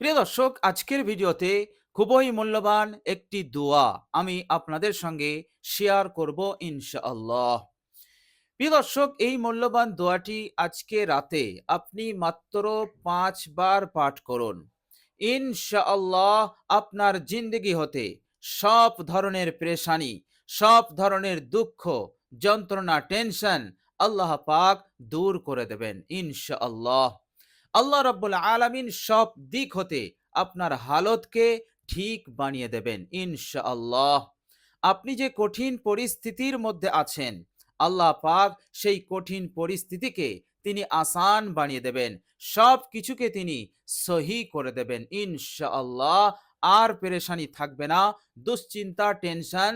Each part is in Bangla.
প্রিয় দর্শক, আজকের ভিডিওতে খুবই মূল্যবান একটি দোয়া আমি আপনাদের সঙ্গে শেয়ার করব ইনশাআল্লাহ। প্রিয় দর্শক, এই মূল্যবান দোয়াটি আজকে রাতে আপনি মাত্র পাঁচবার পাঠ করুন। ইনশাআল্লাহ আপনার জিন্দগি হতে সব ধরনের পেরেশানি, সব ধরনের দুঃখ, যন্ত্রণা টেনশন আল্লাহ পাক দূর করে দেবেন ইনশাআল্লাহ। আল্লাহ রাব্বুল আলামিন সব দিক হতে আপনার হালতকে ঠিক বানিয়ে দেবেন, ইনশাআল্লাহ। আপনি যে কঠিন পরিস্থিতির মধ্যে আছেন, আল্লাহ পাক সেই কঠিন পরিস্থিতিকে তিনি আসান বানিয়ে দেবেন, সব কিছুকে তিনি সহি করে দেবেন, ইনশাআল্লাহ। আর পেরেশানি থাকবে না, দুশ্চিন্তা, টেনশন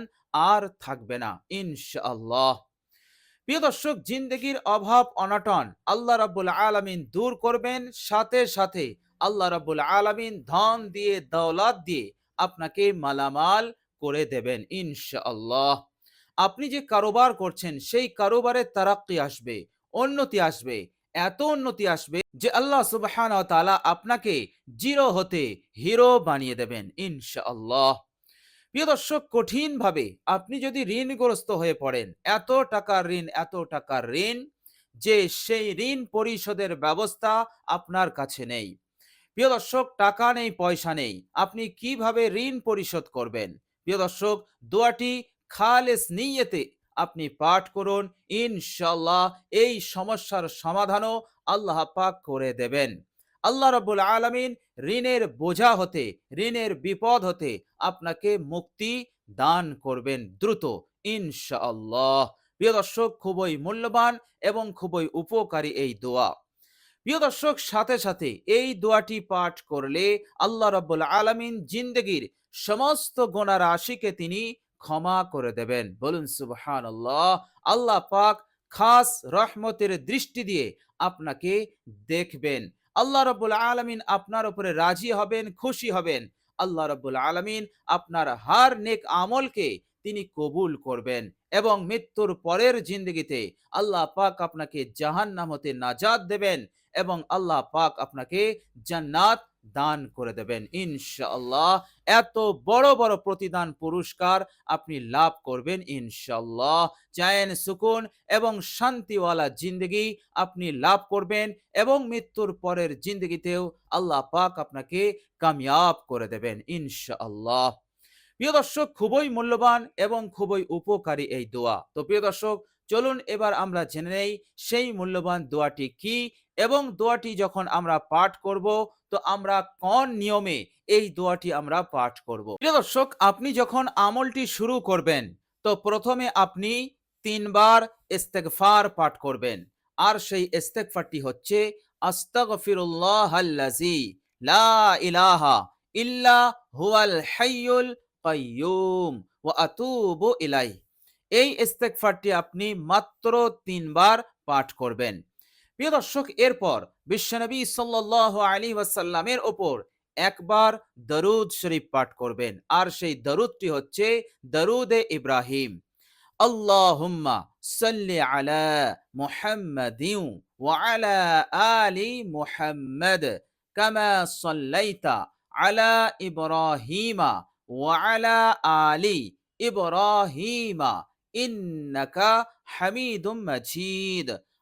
আর থাকবে না, ইনশাআল্লাহ। প্রিয় দর্শক, জিন্দগির অভাব অনটন আল্লাহ রাব্বুল আলামিন দূর করবেন। সাথে সাথে আল্লাহ রাব্বুল আলামিন ধন দিয়ে, দৌলত দিয়ে আপনাকে মালামাল করে দেবেন ইনশাআল্লাহ। আপনি যে কারোবার করছেন, সেই কারোবারে তারাক্কি আসবে, উন্নতি আসবে, এত উন্নতি আসবে যে আল্লাহ তাআলা আপনাকে জিরো হতে হিরো বানিয়ে দেবেন ইনশাআল্লাহ। প্রিয় দর্শক, কঠিনভাবে আপনি যদি ঋণগ্রস্ত হয়ে পড়েন, এত টাকার ঋণ, এত টাকার ঋণ, যে সেই ঋণ পরিশোধের ব্যবস্থা আপনার কাছে নেই। প্রিয় দর্শক, টাকা নেই, পয়সা নেই, আপনি কীভাবে ঋণ পরিশোধ করবেন? প্রিয় দর্শক, দোয়াটি খালেস নিয়েতে আপনি পাঠ করুন। ইনশাল্লাহ এই সমস্যার সমাধানও আল্লাহ পাক করে দেবেন। আল্লাহ রাব্বুল আলমিন ঋণের বোঝা হতে, ঋণের বিপদ হতে আপনাকে মুক্তি দান করবেন দ্রুত, ইনশাআল্লাহ। প্রিয় দর্শক, খুবই মূল্যবান এবং খুবই উপকারী এই দোয়া। প্রিয় দর্শক, সাথে সাথে এই দোয়াটি পাঠ করলে আল্লাহ রাব্বুল আলমিন জিন্দগির সমস্ত গোনা রাশিকে তিনি ক্ষমা করে দেবেন। বলুন, সুবহানাল্লাহ। আল্লাহ পাক খাস রহমতের দৃষ্টি দিয়ে আপনাকে দেখবেন। আল্লাহ রব্বুল আলমিন আপনার উপরে রাজি হবেন, খুশি হবেন। আল্লাহ রব্বুল আলমিন আপনার হার নেক আমলকে তিনি কবুল করবেন এবং মৃত্যুর পরের জিন্দগিতে আল্লাহ পাক আপনাকে জাহান নামতে নাজাদ দেবেন এবং আল্লাহ পাক আপনাকে জান্নাত দান করে দেবেন। ইনশাআল্লাহ এত বড় বড় প্রতিদান পুরস্কার আপনি লাভ করবেন ইনশাআল্লাহ। চায়েন সুকুন এবং শান্তিওয়ালা জিন্দগি আপনি লাভ করবেন এবং মৃত্যুর পরের জিন্দগিতেও আল্লাহ পাক আপনাকে কামিয়াব করে দেবেন ইনশাআল্লাহ। প্রিয় দর্শক, খুবই মূল্যবান এবং খুবই উপকারী এই দোয়া। তো প্রিয় দর্শক, চলুন এবার আমরা জেনে নেই সেই মূল্যবান দোয়াটি কি এবং দোয়াটি যখন আমরা পাঠ করব, তো আমরা কোন নিয়মে এই দোয়াটি আমরা পাঠ করব? প্রিয় দর্শক, আপনি যখন আমলটি শুরু করবেন, তো প্রথমে আপনি তিনবার ইস্তেগফার পাঠ করবেন। আর সেই ইস্তেগফারটি হচ্ছে আস্তাগফিরুল্লাহ আল্লাজি লা ইলাহা ইল্লা হুয়াল হাইয়ুল কাইয়ুম ওয়া আতুবু ইলাই এই ইস্তেগফারটি আপনি মাত্র তিনবার পাঠ করবেন। প্রিয় দর্শক, এরপর বিশ্বনবী সাল্লাহ আলী ওয়াসাল্লামের ওপর একবার দরুদ শরীফ পাঠ করবেন। আর সেই দরুদটি হচ্ছে দরুদে ইব্রাহিম। আল্লাহুম্মা সাল্লি আলা মুহাম্মাদিন ওয়া আলা আলি মুহাম্মাদ কামা সাল্লাইতা আলা ইব্রাহিমা ওয়া আলা আলি ইব্রাহিমা ইন্নাকা হামিদুম মাজিদ।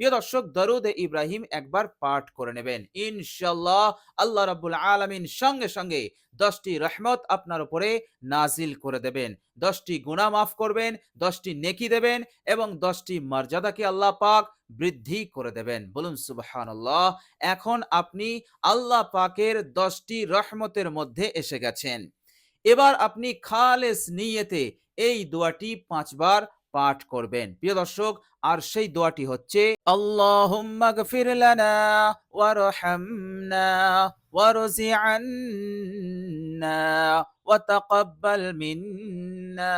প্রিয় দর্শক, দরুদ ইব্রাহিম একবার পাঠ করে নেবেন। ইনশাল্লাহ আল্লাহ রাব্বুল আলমিন সঙ্গে সঙ্গে দশটি রহমত আপনার উপরে নাজিল করে দেবেন। দশটি গুণা মাফ করবেন, দশটি নেকি দেবেন এবং দশটি মর্যাদাকে আল্লাহ পাক বৃদ্ধি করে দেবেন। বলুন, সুবহানাল্লাহ, এখন আপনি আল্লাহ পাকের দশটি রহমতের মধ্যে এসে গেছেন। এবার আপনি খালেস নিয়েতে এই দোয়াটি পাঁচবার পাঠ করবেন প্রিয় দর্শক আর সেই দোয়াটি হচ্ছে আল্লাহুম্মা গফির লানা ওয়ারহামনা ওয়ারজিআন্না ওয়াতাকাব্বাল মিন্না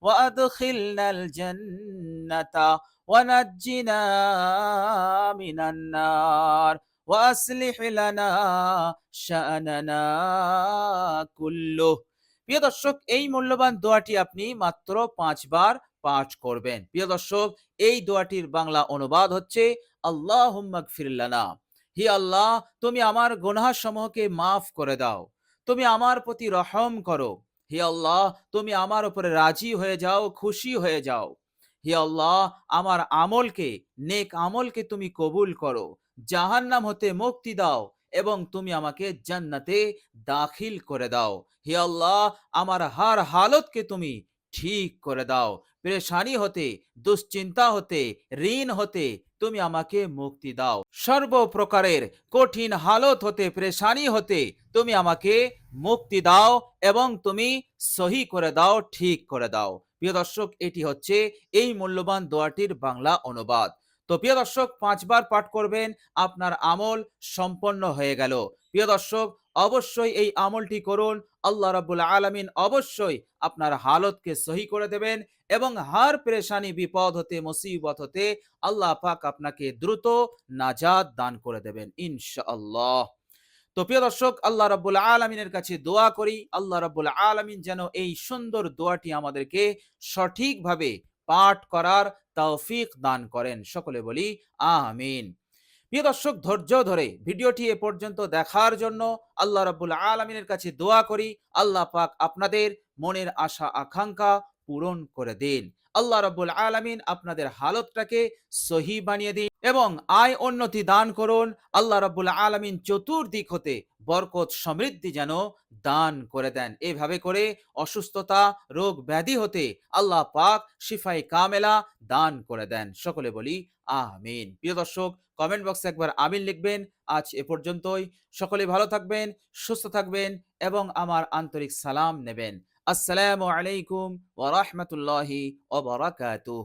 وأدخلنا الجنة ونجنا من النار وأصلح لنا شأننا كله প্রিয় দর্শক এই মূল্যবান দোয়াটি আপনি মাত্র পাঁচবার পাঠ করবেন। প্রিয় দর্শক, এই দোয়াটির বাংলা অনুবাদ হচ্ছে আল্লাহ ফিরলানা হি আল্লাহ, তুমি আমার গুনাহ সমূহকে মাফ করে দাও। তুমি আমার প্রতি রহম করো। হি আল্লাহ, তুমি আমার উপরে রাজি হয়ে যাও, খুশি হয়ে যাও। হি আল্লাহ, আমার আমলকে, নেক আমলকে তুমি কবুল করো। জাহান্নাম হতে মুক্তি দাও এবং তুমি আমাকে জান্নাতে দাখিল করে দাও। হে আল্লাহ, আমার হার হালতকে তুমি ঠিক করে দাও। পেরেশানি হতে, দুশ্চিন্তা হতে, ঋণ হতে তুমি আমাকে মুক্তি দাও। সর্বপ্রকারের কঠিন হালত হতে, পেরেশানি হতে তুমি আমাকে মুক্তি দাও এবং তুমি সহি করে দাও, ঠিক করে দাও। প্রিয় দর্শক, এটি হচ্ছে এই মূল্যবান দোয়াটির বাংলা অনুবাদ। তো প্রিয় দর্শক, পাঁচবার পাঠ করবেন, আপনার আমল সম্পন্ন হয়ে গেল। প্রিয় দর্শক অবশ্যই এই আমলটি করুন। আল্লাহ রাব্বুল আলামিন অবশ্যই আপনার হালতকে সহি করে দেবেন এবং হার পেরেশানি, বিপদ হতে, মুসিবত হতে আল্লাহ পাক আপনাকে দ্রুত নাজাদ দান করে দেবেন ইনশাআল্লাহ। তো প্রিয় দর্শক, আল্লাহ রাব্বুল আলামিনের কাছে দোয়া করি। আল্লাহ রাব্বুল আলামিন যেন এই সুন্দর দোয়াটি আমাদেরকে সঠিকভাবে পাঠ করার তৌফিক দান করেন। সকলে বলি, আমিন। প্রিয় দর্শক, ধৈর্য ধরে ভিডিওটি এ পর্যন্ত দেখার জন্য আল্লাহ রাবুল আলমিনের কাছে দোয়া করি। আল্লাহ পাক আপনাদের মনের আশা, আকাঙ্ক্ষা পূরণ করে দিন। আল্লাহ রাবুল আলমিন আপনাদের হালতটাকে সহি বানিয়ে দিন। এবং আয় উন্নতি দান করুন। আল্লাহ রাব্বুল আলামিন চতুর্দিক হতে বরকত সমৃদ্ধি যেন দান করে দেন। এভাবে করে অসুস্থতা, রোগ ব্যাধি হতে আল্লাহ পাক শিফাই কামেলা দান করে দেন। সকলে বলি, আমিন। প্রিয় দর্শক কমেন্ট বক্সে একবার আমিন লিখবেন। আজ এ পর্যন্তই। সকলে ভালো থাকবেন, সুস্থ থাকবেন এবং আমার আন্তরিক সালাম নেবেন। আসসালামু আলাইকুম ওয়া বারাকাতুহু।